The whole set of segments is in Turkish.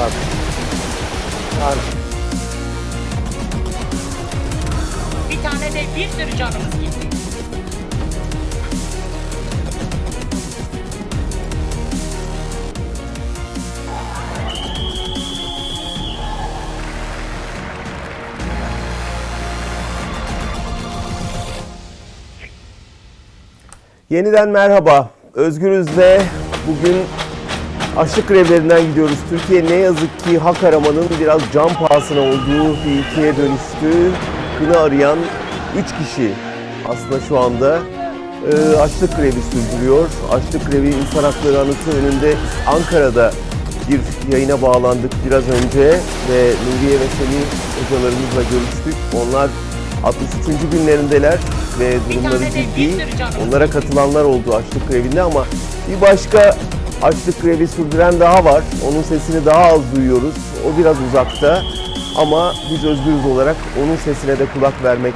Tabii. Tabii. Bir tane de bir sürü canımız gitti. Yeniden merhaba. Özgürüz'de bugün açlık grevlerinden gidiyoruz. Türkiye ne yazık ki hak aramanın biraz can pahasına olduğu bir ülkeye dönüştü. Kını arayan 3 kişi aslında şu anda e, açlık grevi sürdürüyor. Açlık grevi insan hakları anıtı önünde Ankara'da bir yayına bağlandık biraz önce ve Nuriye ve Semih hocalarımızla görüştük. Onlar 63. günlerindeler ve durumları ciddi. Onlara katılanlar oldu açlık grevinde ama bir başka açlık grevi sürdüren daha var. Onun sesini daha az duyuyoruz. O biraz uzakta ama biz özgürüz olarak onun sesine de kulak vermek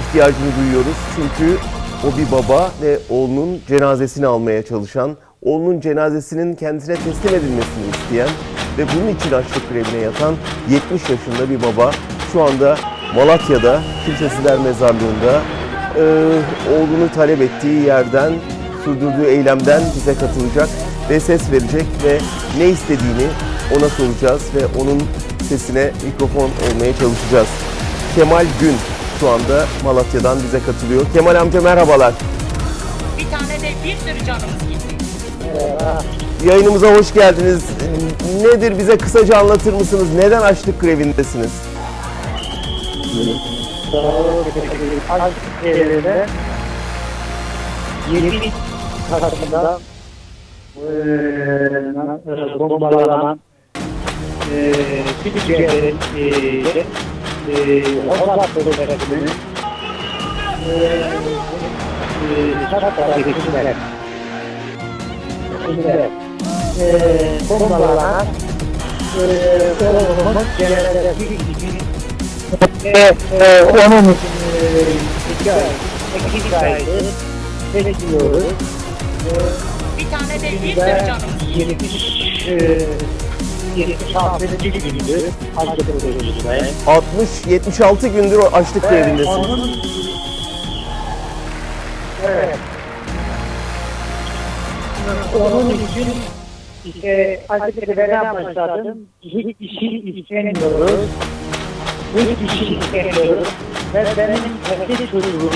ihtiyacını duyuyoruz. Çünkü o bir baba ve oğlunun cenazesini almaya çalışan, oğlunun cenazesinin kendisine teslim edilmesini isteyen ve bunun için açlık grevine yatan 70 yaşında bir baba şu anda Malatya'da Kimsesizler Mezarlığı'nda e, oğlunu talep ettiği yerden sürdürdüğü eylemden bize katılacak ve ses verecek ve ne istediğini ona soracağız ve onun sesine mikrofon olmaya çalışacağız. Kemal Gün şu anda Malatya'dan bize katılıyor. Kemal amca merhabalar. Bir tane de bir sürü canımız gitti. Yayınımıza hoş geldiniz. Nedir bize kısaca anlatır mısınız? Neden açlık grevindesiniz? Aşk evinde 7 tarafından eee bombalanan eee Türkiye'nin eee eee Hozat bölgesinin eee Çatka'da geçimler içinde eee bombalanan e, onun e, bekliyoruz. Bir tane de bir sürü canımız gitti. 70 e, 76. gündü hazırlık bölümünde. 60-76 gündür açlık Ve grevindesiniz. onun evet. Onun için işte hazırlık bölümüne başladım. Hiçbir şey istemiyoruz. Hiçbir şey istemiyoruz. Ve benim kendi çocuğumu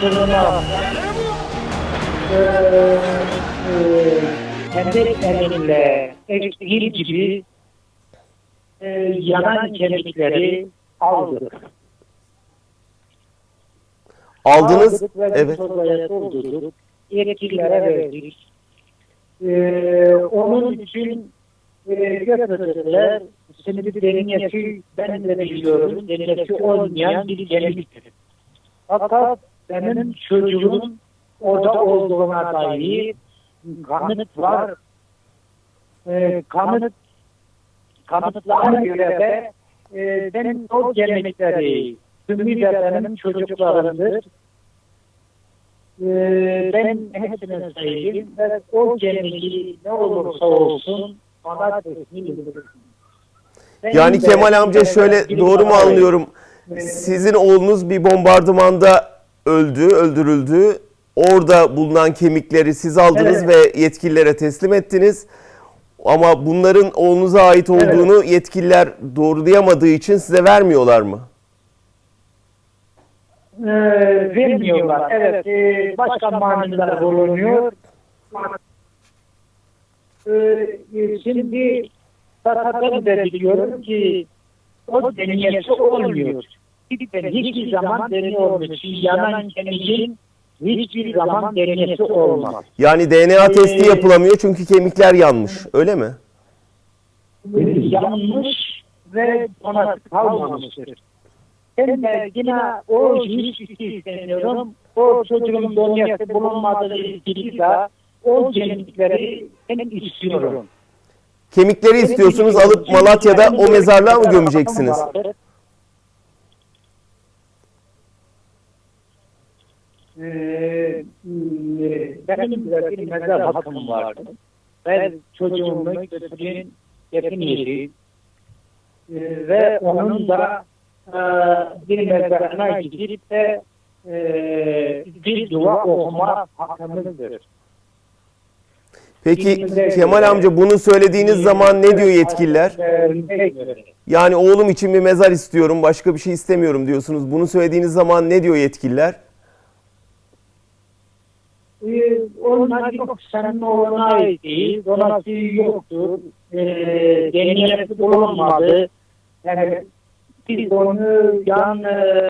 kızıma kendi elimle ektiğim gibi eee, yanan kemikleri aldık. Aldınız. Aldık ve Evet. torbaya doldurduk. Yetkililere verdik. Eee, onun için eee götürdüler. Şimdi deniyesi ben de biliyorum. Deniyesi olmayan bir geliktir. Fakat benim çocuğum orada olduğuna dair kanıt var. Eee kanıt kanıtlara göre de eee benim o gelenekleri tümü de benim çocuklarımdır. Eee ben hepsine sayayım ve o geleneği ne olursa olsun bana teslim Yani Kemal amca şöyle doğru mu anlıyorum? Sizin oğlunuz bir bombardımanda öldü, öldürüldü. Orada bulunan kemikleri siz aldınız ve yetkililere teslim ettiniz. Ama bunların oğlunuza ait olduğunu yetkililer doğrulayamadığı için size vermiyorlar mı? Ee, vermiyorlar. Evet, e, başka maniler bulunuyor. Ee, e, şimdi ben de biliyorum ki o deniyesi olmuyor. Ben hiçbir zaman deni olmuyor. Çünkü yanan kemiğin hiçbir zaman deniyesi olmaz. Yani DNA testi yapılamıyor çünkü kemikler yanmış. Öyle mi? yanmış ve ona kalmamıştır. Ben de yine o hiç istemiyorum. O çocuğun donyası bulunmadığı gibi de o gelinlikleri ben istiyorum. Kemikleri istiyorsunuz alıp Malatya'da o mezarlığa mı gömeceksiniz? Ee, benim de bir mezar hakkım vardı. Ben çocuğumu götürün yakın yeri ve onun da e, bir mezarına gidip de e, bir dua okuma hakkımızdır. Peki Kemal amca bunu söylediğiniz zaman ne diyor yetkililer? Yani oğlum için bir mezar istiyorum, başka bir şey istemiyorum diyorsunuz. Bunu söylediğiniz zaman ne diyor yetkililer? Ee, onlar yok senin oğluna ait değil. Donası yoktur. Ee, deniyeti bulunmadı. Yani biz onu yan e,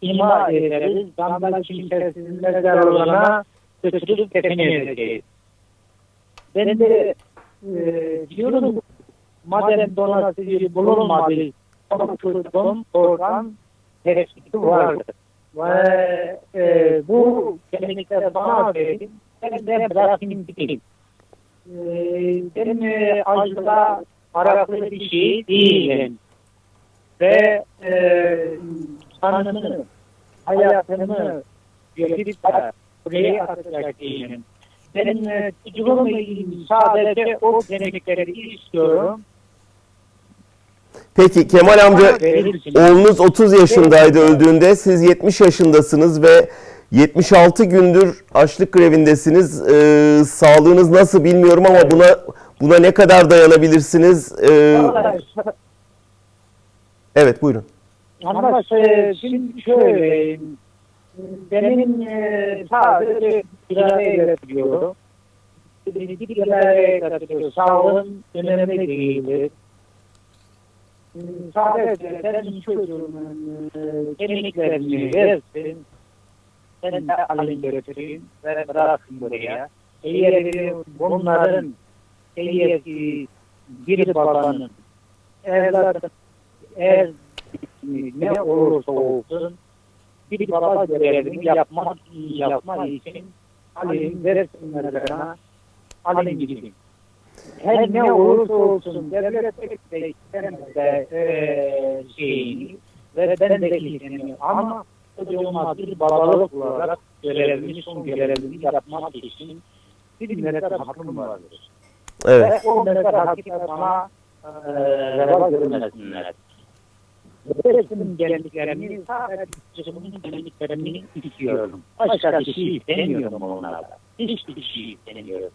ima ederiz. Damla kimsesiz mezarlığına götürüp define edeceğiz. Ben de e, diyorum madem donası bulunmadı oturdum oradan tespiti vardı. Ve e, bu gelenekler bana verin. Ben de bırakayım gideyim. E, benim e, acıda araklı bir şey değilim. Ve e, sanımı, hayatımı götürüp de buraya atacak değilim. Benim e, çocuğum sadece o gelenekleri istiyorum. Peki Kemal amca oğlunuz 30 yaşındaydı öldüğünde siz 70 yaşındasınız ve 76 gündür açlık grevindesiniz. Ee, sağlığınız nasıl bilmiyorum ama buna buna ne kadar dayanabilirsiniz? Ee, evet buyurun. Ama e, şimdi şöyle benim e, sadece kiraya yatırıyorum. Bir kiraya yatırıyorum. Sağlığım önemli değildir. Sadece benim çocuğumun e, kemiklerini versin. Ben de alayım götüreyim ve bırakın buraya. Eğer bunların eğer ki bir babanın evladı eğer ne olursa olsun bir baba görevini yapmak yapmak için alayım versinler bana alayım. Her ne olursa olsun devlet de istemezse eee, şeyini ve ben de istemiyorum ama çocuğuma bir babalık olarak görevini son görevini yapmak için bir mezar hakkım vardır. Evet. Ve o mezar hakkı bana eee reva görmesinler. Resim geldiklerini sadece çocuğumun geldiklerini istiyorum. Başka bir şey istemiyorum onlardan. Hiçbir şey istemiyorum.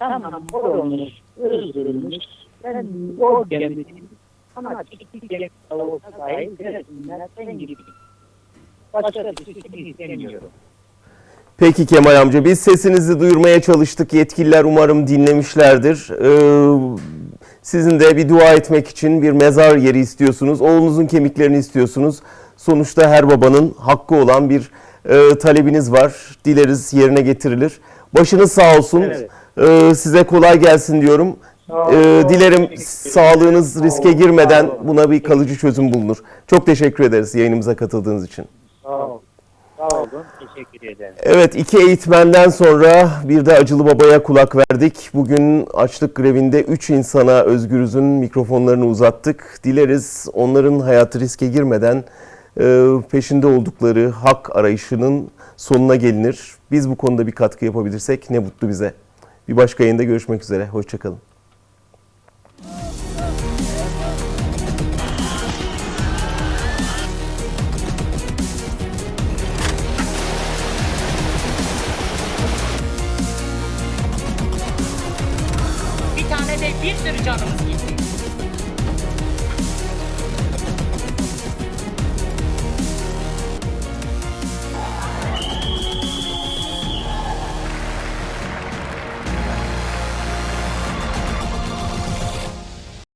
Tamam olmuş, öldürülmüş. Ben o geminin ama bir gemi olsa dahi resimler ben gibiyim. Başka bir şey istemiyorum. Peki Kemal amca biz sesinizi duyurmaya çalıştık. Yetkililer umarım dinlemişlerdir. Ee, sizin de bir dua etmek için bir mezar yeri istiyorsunuz. Oğlunuzun kemiklerini istiyorsunuz. Sonuçta her babanın hakkı olan bir e, talebiniz var. Dileriz yerine getirilir. Başınız sağ olsun. Evet. Ee, size kolay gelsin diyorum. Ee, dilerim sağlığınız Sağ riske girmeden buna bir kalıcı çözüm bulunur. Çok teşekkür ederiz yayınımıza katıldığınız için. Sağ olun. Sağ olun. Teşekkür ederim. Evet iki eğitmenden sonra bir de Acılı Baba'ya kulak verdik. Bugün açlık grevinde 3 insana Özgürüz'ün mikrofonlarını uzattık. Dileriz onların hayatı riske girmeden e, peşinde oldukları hak arayışının sonuna gelinir. Biz bu konuda bir katkı yapabilirsek ne mutlu bize. Bir başka yayında görüşmek üzere. Hoşçakalın. Bir tane de bir sürü canımız gitti.